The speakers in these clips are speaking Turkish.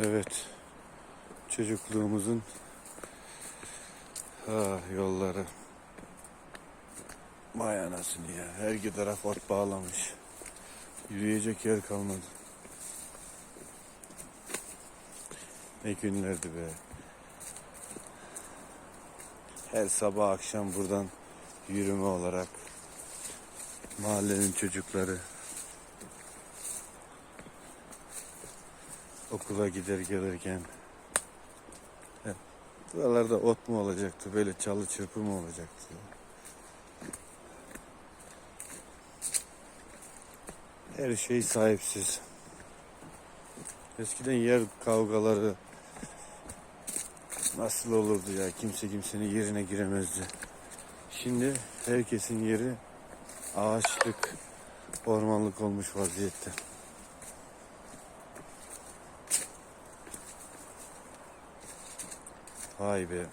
Evet. Çocukluğumuzun ah, yolları. Vay anasını ya. Her iki taraf ot bağlamış. Yürüyecek yer kalmadı. Ne günlerdi be. Her sabah akşam buradan yürüme olarak mahallenin çocukları okula gider gelirken. Hep buralarda ot mu olacaktı böyle çalı çırpı mı olacaktı? Her şey sahipsiz. Eskiden yer kavgaları nasıl olurdu ya? Kimse kimsenin yerine giremezdi. Şimdi herkesin yeri ağaçlık ormanlık olmuş vaziyette Vay be.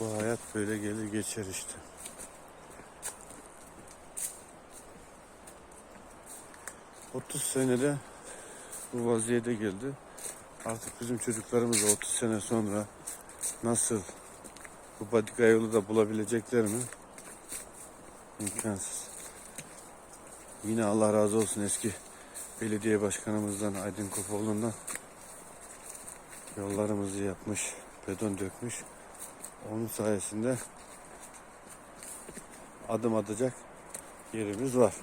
Bu hayat böyle gelir geçer işte. Otuz senede bu vaziyete geldi. Artık bizim çocuklarımız da 30 sene sonra nasıl bu patika yolu da bulabilecekler mi? İmkansız. Yine Allah razı olsun eski belediye başkanımızdan Aydın Kopoğlu'ndan yollarımızı yapmış, beton dökmüş. Onun sayesinde adım atacak yerimiz var.